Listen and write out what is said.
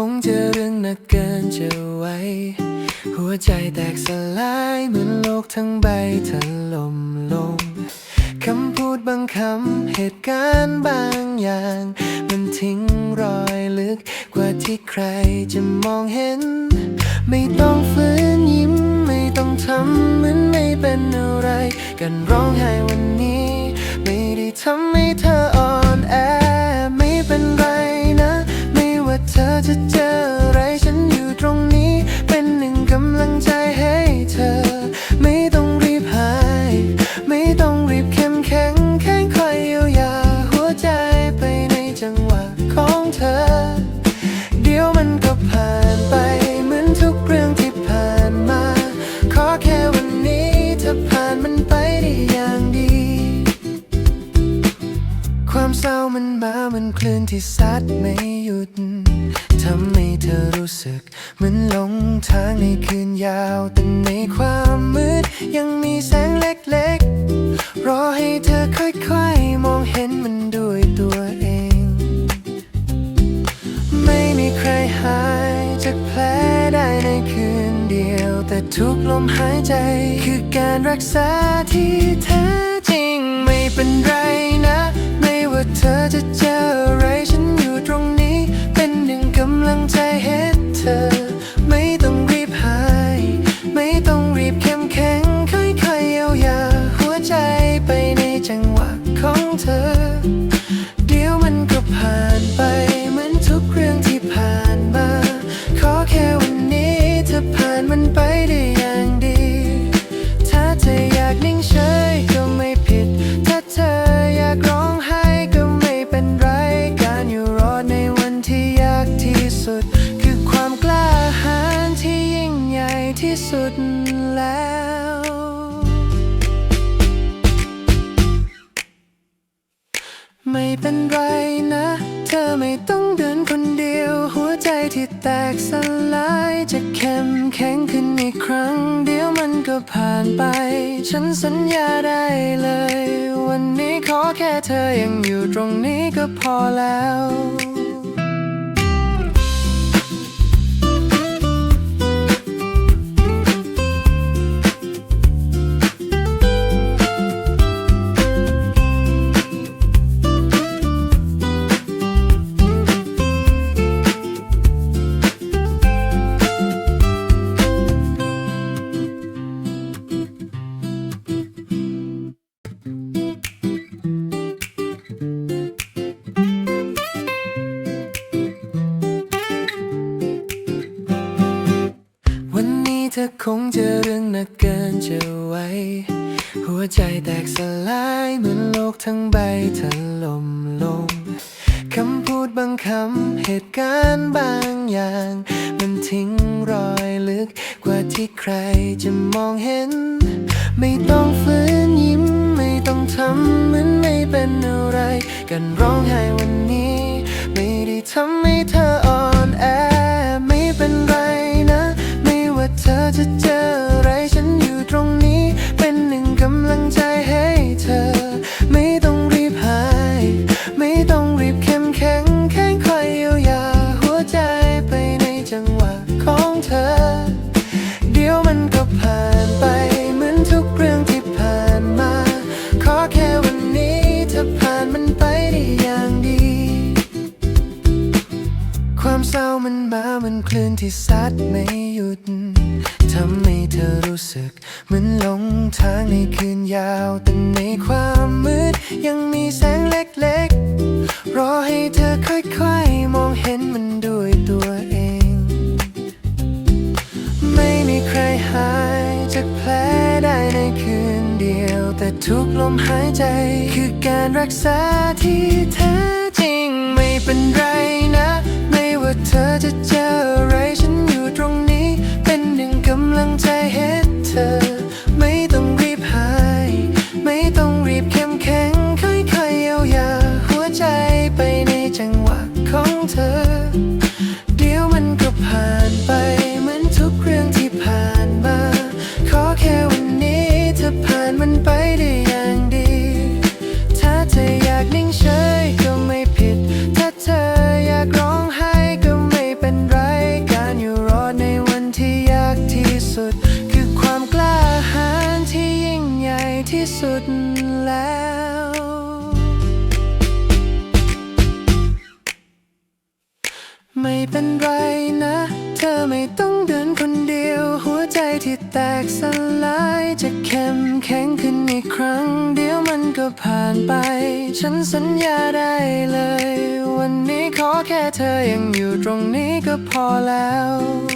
คงจะเรื่องนักเกินจะไหวหัวใจแตกสลายเหมือนโลกทั้งใบถล่มลง คำพูดบางคำเหตุการณ์บางอย่าง มันทิ้งรอยลึกกว่าที่ใครจะมองเห็น ไม่ต้องฝืนยิ้ม ไม่ต้องทำเหมือนไม่เป็นอะไร กันร้องไห้วัน ไม่หยุดทำให้เธอรู้สึกเหมือนหลงทางในคืนยาว แต่ในความมืดยังมีแสงเล็กๆ รอให้เธอค่อยๆ มองเห็นมันด้วยตัวเอง ไม่มีใครหายจากแผลได้ในคืนเดียว แต่ทุกลมหายใจคือการรักษาที่แท้จริงไม่เป็นไรนะ ไม่ว่าเธอจะเจอ ไม่เป็นไรนะ เธอไม่ต้องเดินคนเดียว หัวใจที่แตกสลายจะเข้มแข็งขึ้นอีกครั้ง เดี๋ยวมันก็ผ่านไป ฉันสัญญาได้เลย วันนี้ขอแค่เธอยังอยู่ตรงนี้ก็พอแล้ว นักเกินจะไหวหัวใจแตกสลายเหมือนโลกทั้งใบถล่มลงคำพูดบางคำเหตุการณ์บางอย่าง มันทิ้งรอยลึกกว่าที่ใครจะมองเห็น ไม่ต้องฝืนยิ้ม ไม่ต้องทำเหมือนไม่เป็นอะไร กันร้องไห้วันนี้ ดทำให้เธอรู้สึก เหมือนหลงทางในคืนยาว แต่ในความมืด ยังมีแสงเล็กๆ รอให้เธอค่อยๆ มองเห็นมันด้วยตัวเอง ไม่มีใครหายจากแผลได้ในคืนเดียว แต่ทุกลมหายใจ คือการรักษาที่แท้จริงไม่เป็นไรนะ ไม่ว่าเธอจะเจออะไรฉัน ลังใจให้เธอ ไม่เป็นไรนะ เธอไม่ต้องเดินคนเดียว หัวใจที่แตกสลายจะเข้มแข็งขึ้นอีกครั้ง เดียวมันก็ผ่านไป ฉันสัญญาได้เลย วันนี้ขอแค่เธอยังอยู่ตรงนี้ก็พอแล้ว